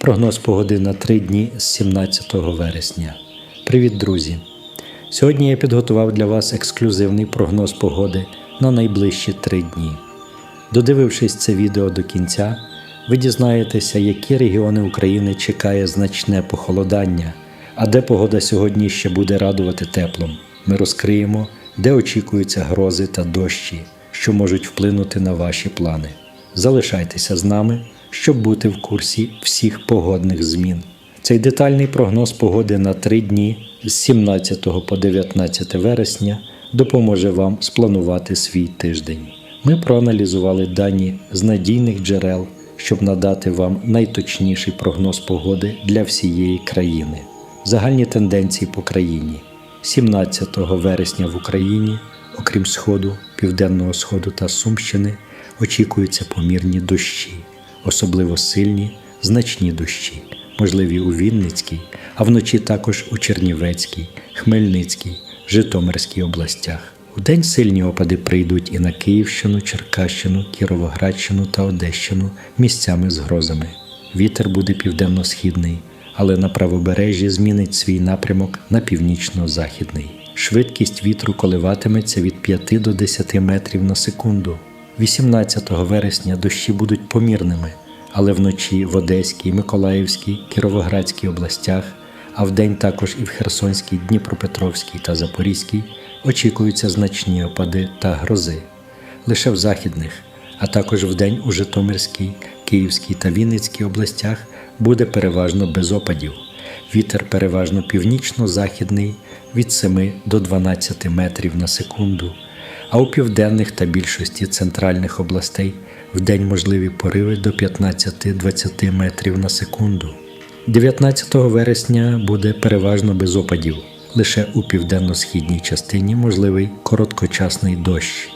Прогноз погоди на три дні з 17 вересня. Привіт, друзі! Сьогодні я підготував для вас ексклюзивний прогноз погоди на найближчі три дні. Додивившись це відео до кінця, ви дізнаєтеся, які регіони України чекає значне похолодання, а де погода сьогодні ще буде радувати теплом. Ми розкриємо, де очікуються грози та дощі, що можуть вплинути на ваші плани. Залишайтеся з нами, щоб бути в курсі всіх погодних змін. Цей детальний прогноз погоди на три дні з 17 по 19 вересня допоможе вам спланувати свій тиждень. Ми проаналізували дані з надійних джерел, щоб надати вам найточніший прогноз погоди для всієї країни. Загальні тенденції по країні. 17 вересня в Україні, окрім Сходу, Південного Сходу та Сумщини, очікуються помірні дощі, особливо сильні, значні дощі, можливі у Вінницькій, а вночі також у Чернівецькій, Хмельницькій, Житомирській областях. У день сильні опади прийдуть і на Київщину, Черкащину, Кіровоградщину та Одещину місцями з грозами. Вітер буде південно-східний, але на правобережжі змінить свій напрямок на північно-західний. Швидкість вітру коливатиметься від 5 до 10 метрів на секунду. 18 вересня дощі будуть помірними, але вночі в Одеській, Миколаївській, Кіровоградській областях, а вдень також і в Херсонській, Дніпропетровській та Запорізькій очікуються значні опади та грози. Лише в західних, а також вдень у Житомирській, Київській та Вінницькій областях буде переважно без опадів. Вітер переважно північно-західний від 7 до 12 метрів на секунду, а у південних та більшості центральних областей вдень можливі пориви до 15-20 метрів на секунду. 19 вересня буде переважно без опадів. Лише у південно-східній частині можливий короткочасний дощ.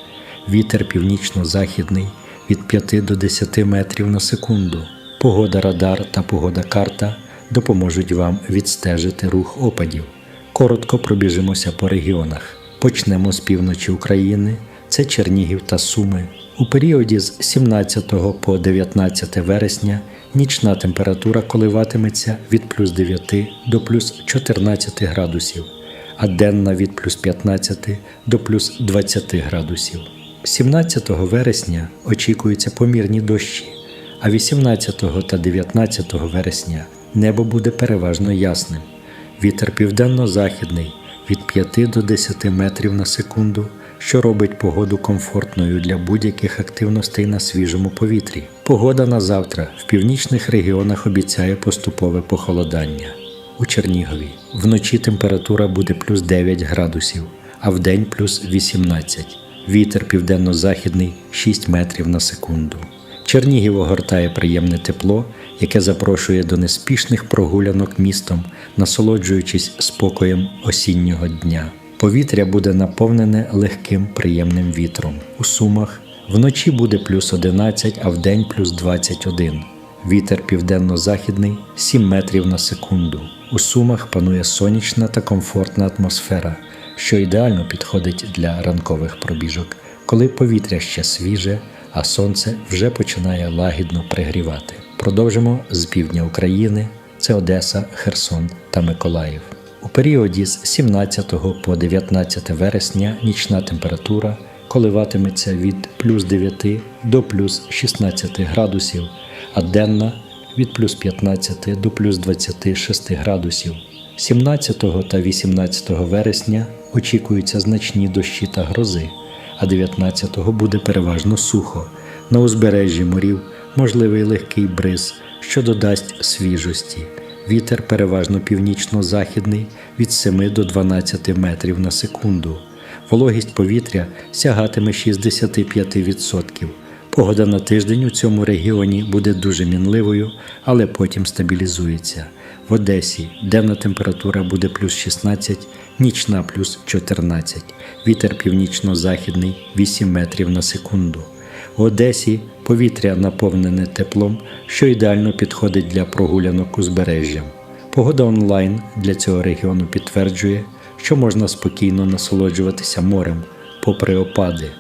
Вітер північно-західний від 5 до 10 метрів на секунду. Погода радар та погода карта допоможуть вам відстежити рух опадів. Коротко пробіжимося по регіонах. Почнемо з півночі України, це Чернігів та Суми. У періоді з 17 по 19 вересня нічна температура коливатиметься від плюс 9 до плюс 14 градусів, а денна від плюс 15 до плюс 20 градусів. 17 вересня очікуються помірні дощі, а 18 та 19 вересня небо буде переважно ясним. Вітер південно-західний від 5 до 10 метрів на секунду, що робить погоду комфортною для будь-яких активностей на свіжому повітрі. Погода на завтра в північних регіонах обіцяє поступове похолодання. У Чернігові вночі температура буде плюс 9 градусів, а вдень плюс 18. Вітер південно-західний 6 метрів на секунду. Чернігів огортає приємне тепло, яке запрошує до неспішних прогулянок містом, насолоджуючись спокоєм осіннього дня. Повітря буде наповнене легким приємним вітром. У Сумах вночі буде плюс 11, а вдень плюс 21. Вітер південно-західний 7 метрів на секунду. У Сумах панує сонячна та комфортна атмосфера, що ідеально підходить для ранкових пробіжок, коли повітря ще свіже, а сонце вже починає лагідно пригрівати. Продовжимо з півдня України: це Одеса, Херсон та Миколаїв. У періоді з 17 по 19 вересня нічна температура коливатиметься від плюс 9 до плюс 16 градусів, а денна від плюс 15 до плюс 26 градусів. 17 та 18 вересня очікуються значні дощі та грози, а 19-го буде переважно сухо. На узбережжі морів можливий легкий бриз, що додасть свіжості. Вітер переважно північно-західний від 7 до 12 метрів на секунду. Вологість повітря сягатиме 65%. Погода на тиждень у цьому регіоні буде дуже мінливою, але потім стабілізується. В Одесі денна температура буде плюс 16, нічна плюс 14, вітер північно-західний 8 метрів на секунду. В Одесі повітря наповнене теплом, що ідеально підходить для прогулянок узбережжям. Погода онлайн для цього регіону підтверджує, що можна спокійно насолоджуватися морем, попри опади.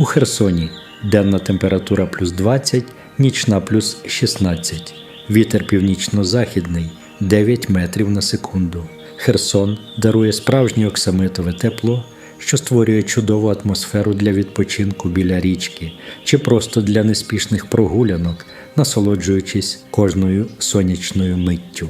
У Херсоні денна температура плюс 20, нічна плюс 16, Вітер північно-західний 9 метрів на секунду. Херсон дарує справжнє оксамитове тепло, що створює чудову атмосферу для відпочинку біля річки чи просто для неспішних прогулянок, насолоджуючись кожною сонячною миттю.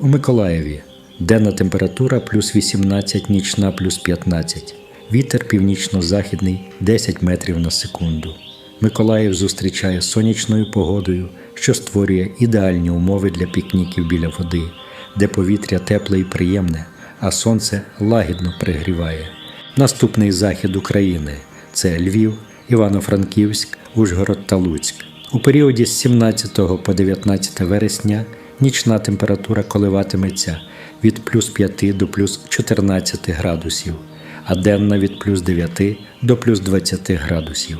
У Миколаєві денна температура плюс 18, нічна плюс 15. Вітер північно-західний 10 метрів на секунду. Миколаїв зустрічає сонячною погодою, що створює ідеальні умови для пікніків біля води, де повітря тепле і приємне, а сонце лагідно пригріває. Наступний захід України це Львів, Івано-Франківськ, Ужгород та Луцьк. У періоді з 17 по 19 вересня нічна температура коливатиметься від плюс 5 до плюс 14 градусів, а денна від плюс 9 до плюс 20 градусів.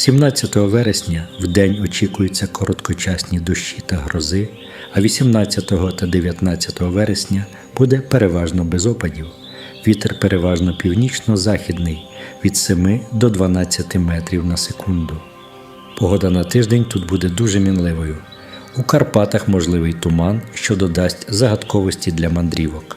17 вересня в день очікуються короткочасні дощі та грози, а 18 та 19 вересня буде переважно без опадів. Вітер переважно північно-західний від 7 до 12 метрів на секунду. Погода на тиждень тут буде дуже мінливою. У Карпатах можливий туман, що додасть загадковості для мандрівок.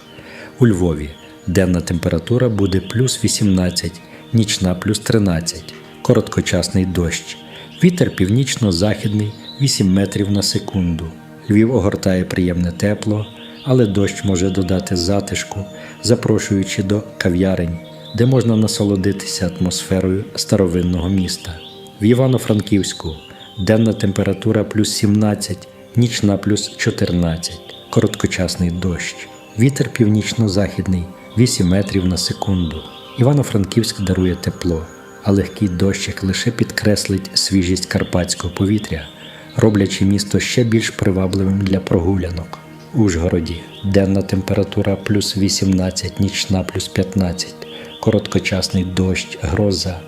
У Львові денна температура буде плюс 18, нічна плюс 13, короткочасний дощ. Вітер північно-західний 8 метрів на секунду. Львів огортає приємне тепло, але дощ може додати затишку, запрошуючи до кав'ярень, де можна насолодитися атмосферою старовинного міста. В Івано-Франківську денна температура плюс 17, нічна плюс 14, короткочасний дощ. Вітер північно-західний 8 метрів на секунду. Івано-Франківськ дарує тепло, а легкий дощик лише підкреслить свіжість карпатського повітря, роблячи місто ще більш привабливим для прогулянок. Ужгороді денна температура плюс 18, нічна плюс 15, короткочасний дощ, гроза.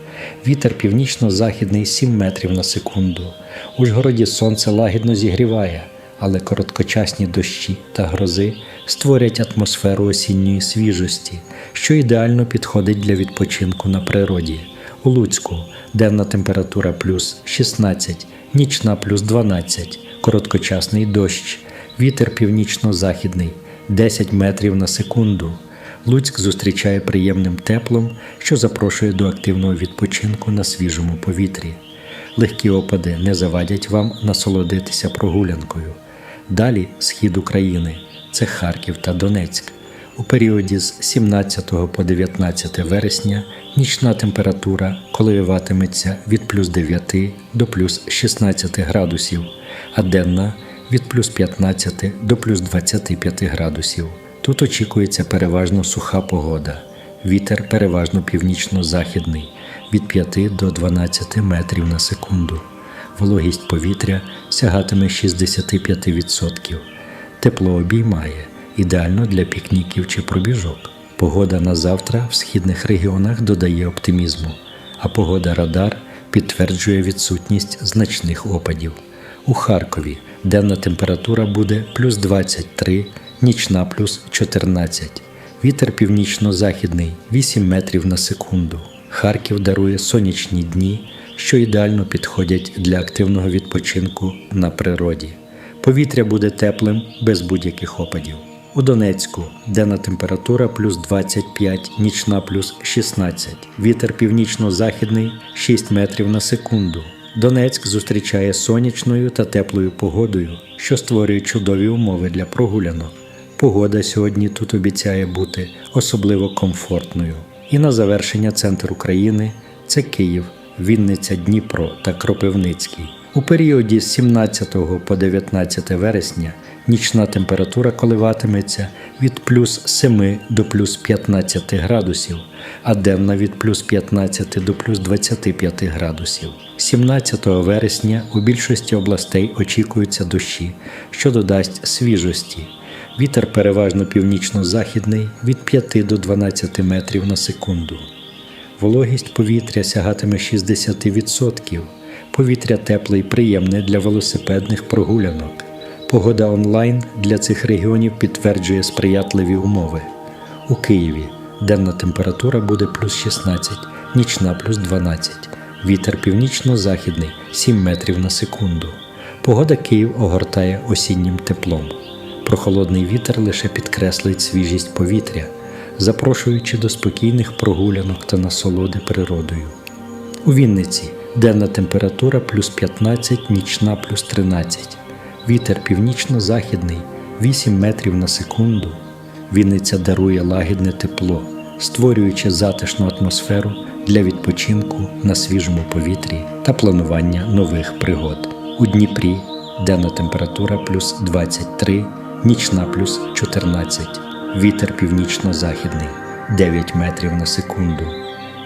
Вітер північно-західний 7 метрів на секунду. Ужгороді сонце лагідно зігріває, але короткочасні дощі та грози створять атмосферу осінньої свіжості, що ідеально підходить для відпочинку на природі. У Луцьку денна температура плюс 16, нічна плюс 12, короткочасний дощ, вітер північно-західний 10 метрів на секунду. Луцьк зустрічає приємним теплом, що запрошує до активного відпочинку на свіжому повітрі. Легкі опади не завадять вам насолодитися прогулянкою. Далі схід України це Харків та Донецьк. У періоді з 17 по 19 вересня нічна температура коливатиметься від плюс 9 до плюс 16 градусів, а денна від плюс 15 до плюс 25 градусів. Тут очікується переважно суха погода. Вітер переважно північно-західний від 5 до 12 метрів на секунду. Вологість повітря сягатиме 65%. Тепло обіймає, ідеально для пікніків чи пробіжок. Погода на завтра в східних регіонах додає оптимізму, а погода радар підтверджує відсутність значних опадів. У Харкові денна температура буде плюс 23, нічна плюс 14. Вітер північно-західний 8 метрів на секунду. Харків дарує сонячні дні, що ідеально підходять для активного відпочинку на природі. Повітря буде теплим без будь-яких опадів. У Донецьку денна температура плюс 25, нічна плюс 16. Вітер північно-західний 6 метрів на секунду. Донецьк зустрічає сонячною та теплою погодою, що створює чудові умови для прогулянок. Погода сьогодні тут обіцяє бути особливо комфортною. І на завершення центр України це Київ, Вінниця, Дніпро та Кропивницький. У періоді з 17 по 19 вересня нічна температура коливатиметься від плюс 7 до плюс 15 градусів, а денна від плюс 15 до плюс 25 градусів. 17 вересня у більшості областей очікуються дощі, що додасть свіжості. Вітер переважно північно-західний від 5 до 12 метрів на секунду. Вологість повітря сягатиме 60%. Повітря тепле і приємне для велосипедних прогулянок. Погода онлайн для цих регіонів підтверджує сприятливі умови. У Києві денна температура буде плюс 16, нічна плюс 12. Вітер північно-західний 7 метрів на секунду. Погода Київ огортає осіннім теплом. Прохолодний вітер лише підкреслить свіжість повітря, запрошуючи до спокійних прогулянок та насолоди природою. У Вінниці денна температура плюс 15, нічна плюс 13. Вітер північно-західний 8 метрів на секунду. Вінниця дарує лагідне тепло, створюючи затишну атмосферу для відпочинку на свіжому повітрі та планування нових пригод. У Дніпрі денна температура плюс 23, нічна плюс 14. Вітер північно-західний 9 метрів на секунду.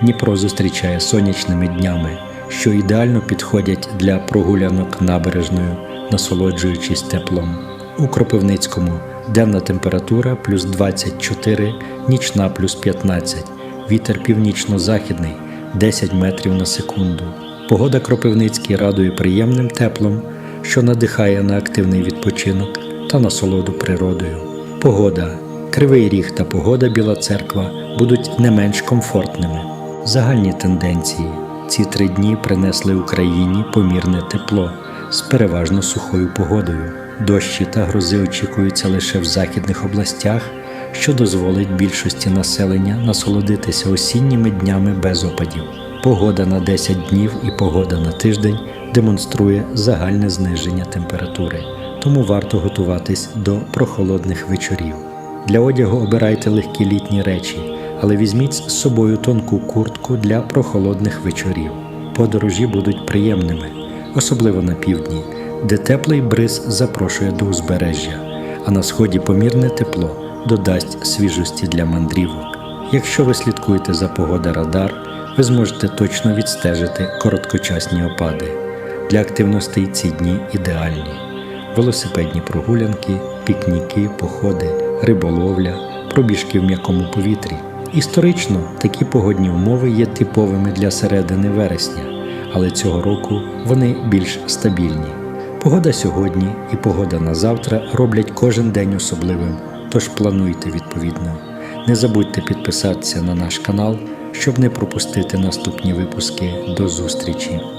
Дніпро зустрічає сонячними днями, що ідеально підходять для прогулянок набережною, насолоджуючись теплом. У Кропивницькому денна температура плюс 24, нічна плюс 15, вітер північно-західний 10 метрів на секунду. Погода Кропивницький радує приємним теплом, що надихає на активний відпочинок та насолоду природою. Погода, Кривий Ріг та погода Біла Церква будуть не менш комфортними. Загальні тенденції ці три дні принесли Україні помірне тепло з переважно сухою погодою. Дощі та грози очікуються лише в західних областях, що дозволить більшості населення насолодитися осінніми днями без опадів. Погода на 10 днів і погода на тиждень демонструє загальне зниження температури, тому варто готуватись до прохолодних вечорів. Для одягу обирайте легкі літні речі, але візьміть з собою тонку куртку для прохолодних вечорів. Подорожі будуть приємними, особливо на півдні, де теплий бриз запрошує до узбережжя, а на сході помірне тепло додасть свіжості для мандрівок. Якщо ви слідкуєте за погода радар, ви зможете точно відстежити короткочасні опади. Для активностей ці дні ідеальні велосипедні прогулянки, пікніки, походи, риболовля, пробіжки в м'якому повітрі. Історично такі погодні умови є типовими для середини вересня, але цього року вони більш стабільні. Погода сьогодні і погода на завтра роблять кожен день особливим, тож плануйте відповідно. Не забудьте підписатися на наш канал, щоб не пропустити наступні випуски. До зустрічі!